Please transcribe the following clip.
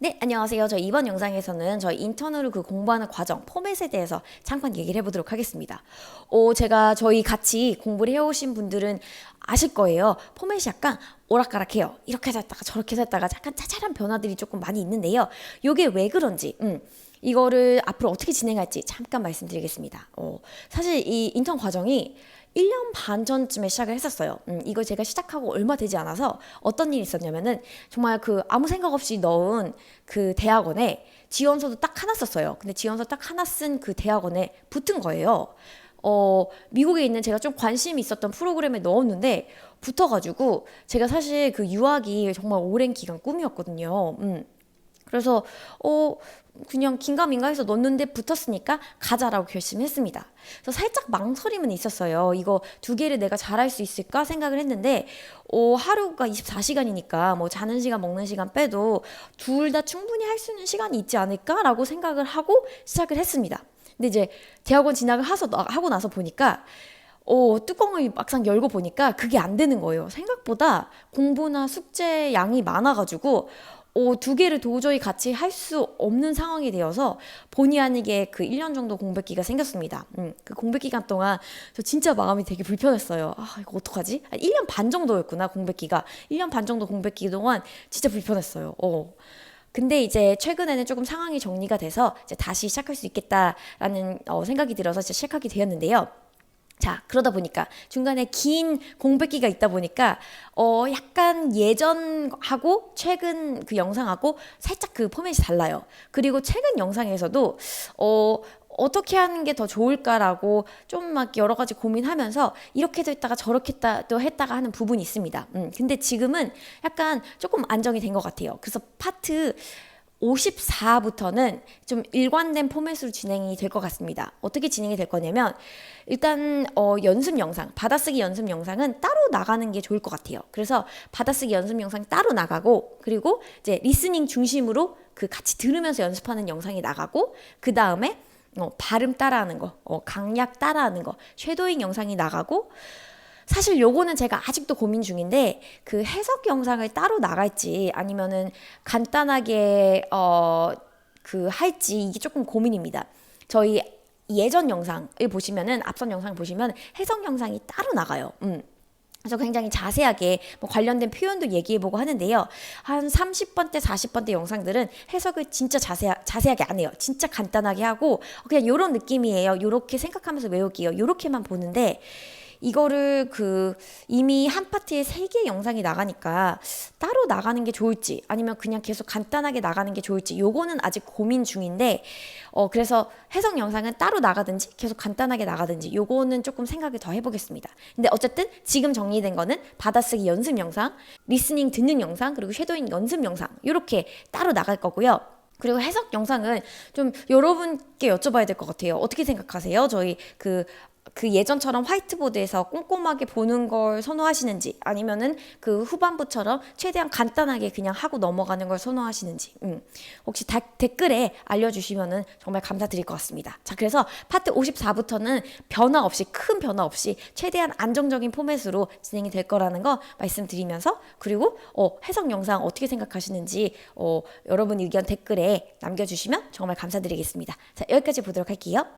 네, 안녕하세요. 저 이번 영상에서는 저희 인턴으로 그 공부하는 과정, 포맷에 대해서 잠깐 얘기를 해보도록 하겠습니다. 어, 제가 저희 같이 공부를 해오신 분들은 아실 거예요. 포맷이 약간 오락가락해요. 이렇게 됐다가 저렇게 됐다가 약간 짜잘한 변화들이 조금 많이 있는데요. 요게 왜 그런지, 음, 이거를 앞으로 어떻게 진행할지 잠깐 말씀드리겠습니다. 어, 사실 이 인턴 과정이 1년 반 전쯤에 시작을 했었어요. 음, 이거 제가 시작하고 얼마 되지 않아서 어떤 일이 있었냐면은 정말 그 아무 생각 없이 넣은 그 대학원에 지원서도 딱 하나 썼어요. 근데 지원서 딱 하나 쓴 그 대학원에 붙은 거예요. 어, 미국에 있는 제가 좀 관심이 있었던 프로그램에 넣었는데 붙어가지고 제가 사실 그 유학이 정말 오랜 기간 꿈이었거든요. 음. 그래서 어 그냥 긴가민가 해서 넣었는데 붙었으니까 가자라고 결심했습니다. 그래서 살짝 망설임은 있었어요. 이거 두 개를 내가 잘할 수 있을까 생각을 했는데 어 하루가 24시간이니까 뭐 자는 시간 먹는 시간 빼도 둘 다 충분히 할 수 있는 시간이 있지 않을까라고 생각을 하고 시작을 했습니다. 근데 이제 대학원 진학을 하고 나서 보니까 어, 뚜껑을 막상 열고 보니까 그게 안 되는 거예요. 생각보다 공부나 숙제 양이 많아가지고 어, 두 개를 도저히 같이 할 수 없는 상황이 되어서 본의 아니게 그 1년 정도 공백기가 생겼습니다. 음, 그 공백 기간 동안 저 진짜 마음이 되게 불편했어요. 아, 이거 어떡하지? 아, 1년 반 정도였구나, 공백기가. 1년 반 정도 공백기 동안 진짜 불편했어요. 어. 근데 이제 최근에는 조금 상황이 정리가 돼서 이제 다시 시작할 수 있겠다라는 어, 생각이 들어서 시작하게 되었는데요. 자, 그러다 보니까 중간에 긴 공백기가 있다 보니까 어 약간 예전하고 최근 그 영상하고 살짝 그 포맷이 달라요. 그리고 최근 영상에서도 어 어떻게 하는 게 더 좋을까라고 좀 막 여러 가지 고민하면서 이렇게도 했다가 저렇게도 했다가 하는 부분이 있습니다. 음, 근데 지금은 약간 조금 안정이 된 것 같아요. 그래서 파트 54부터는 좀 일관된 포맷으로 진행이 될 것 같습니다. 어떻게 진행이 될 거냐면 일단 어, 연습 영상, 받아쓰기 연습 영상은 따로 나가는 게 좋을 것 같아요. 그래서 받아쓰기 연습 영상 따로 나가고 그리고 이제 리스닝 중심으로 그 같이 들으면서 연습하는 영상이 나가고 그 다음에 어, 발음 따라하는 거, 어, 강약 따라하는 거, 쉐도잉 영상이 나가고 사실 요거는 제가 아직도 고민 중인데 그 해석 영상을 따로 나갈지 아니면은 간단하게 어 그 할지 이게 조금 고민입니다. 저희 예전 영상을 보시면은 앞선 영상 보시면 해석 영상이 따로 나가요. 음. 그래서 굉장히 자세하게 뭐 관련된 표현도 얘기해보고 하는데요. 한 30번대, 40번대 영상들은 해석을 진짜 자세, 자세하게 안 해요. 진짜 간단하게 하고 그냥 이런 느낌이에요. 이렇게 생각하면서 외우기요. 이렇게만 보는데 이거를 그 이미 한 파트에 세개 영상이 나가니까 따로 나가는 게 좋을지 아니면 그냥 계속 간단하게 나가는 게 좋을지 요거는 아직 고민 중인데 어 그래서 해석 영상은 따로 나가든지 계속 간단하게 나가든지 요거는 조금 생각을 더 해보겠습니다. 근데 어쨌든 지금 정리된 거는 받아쓰기 연습 영상, 리스닝 듣는 영상 그리고 쉐도잉 연습 영상 이렇게 따로 나갈 거고요. 그리고 해석 영상은 좀 여러분께 여쭤봐야 될 것 같아요. 어떻게 생각하세요? 저희 그 그 예전처럼 화이트보드에서 꼼꼼하게 보는 걸 선호하시는지 아니면은 그 후반부처럼 최대한 간단하게 그냥 하고 넘어가는 걸 선호하시는지 음. 혹시 다, 댓글에 알려주시면은 정말 감사드릴 것 같습니다. 자 그래서 파트 54부터는 변화 없이 큰 변화 없이 최대한 안정적인 포맷으로 진행이 될 거라는 거 말씀드리면서 그리고 어, 해석 영상 어떻게 생각하시는지 어, 여러분 의견 댓글에 남겨주시면 정말 감사드리겠습니다. 자 여기까지 보도록 할게요.